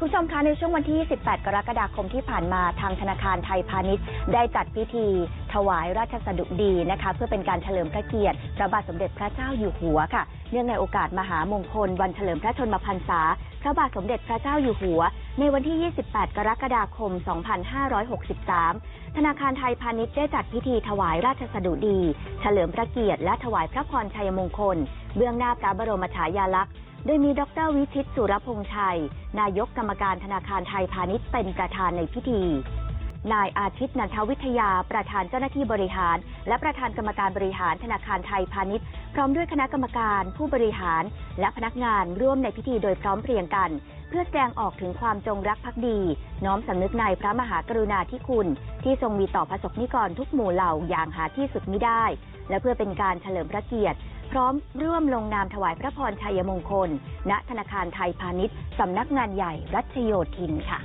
คุณผู้ชมคะในช่วงวันที่ 18 กรกฎาคมที่ผ่านมาทางธนาคารไทยพาณิชย์ ได้จัดพิธี ถวายราชสดุดีนะคะ เพื่อเป็นการเฉลิมพระเกียรติพระบาทสมเด็จพระเจ้าอยู่หัวค่ะ เนื่องในโอกาสมหามงคล วันเฉลิมพระชนมพรรษา พระบาทสมเด็จพระเจ้าอยู่หัว ในวันที่ 28 กรกฎาคม 2563 ธนาคารไทยพาณิชย์ได้จัดพิธีถวายราชสดุดี เฉลิมพระเกียรติและถวายพระพรชัยมงคล เบื้องหน้าพระบรมฉายาลักษณ์ โดยมีดรวิชิตสุรพงษ์ชัย นายกกรรมการธนาคารไทยพาณิชย์เป็นประธานในพิธี นายอาทิตย์นันทวิทยา ประธานเจ้าหน้าที่บริหาร และประธานกรรมการบริหารธนาคารไทยพาณิชย์ พร้อมด้วยคณะกรรมการผู้บริหาร และพนักงานร่วมในพิธีโดยพร้อมเพรียงกัน เพื่อแสดงออกถึงความจงรักภักดี น้อมสำนึกในพระมหากรุณาธิคุณ ที่ทรงมีต่อประสบนิกรทุกหมู่เหล่าอย่างหาที่สุดมิได้ และเพื่อเป็นการเฉลิมพระเกียรติพร้อมร่วมลงนามถวายพระพรชัยมงคล ณ ธนาคารไทยพาณิชย์ สำนักงานใหญ่รัชโยธินค่ะ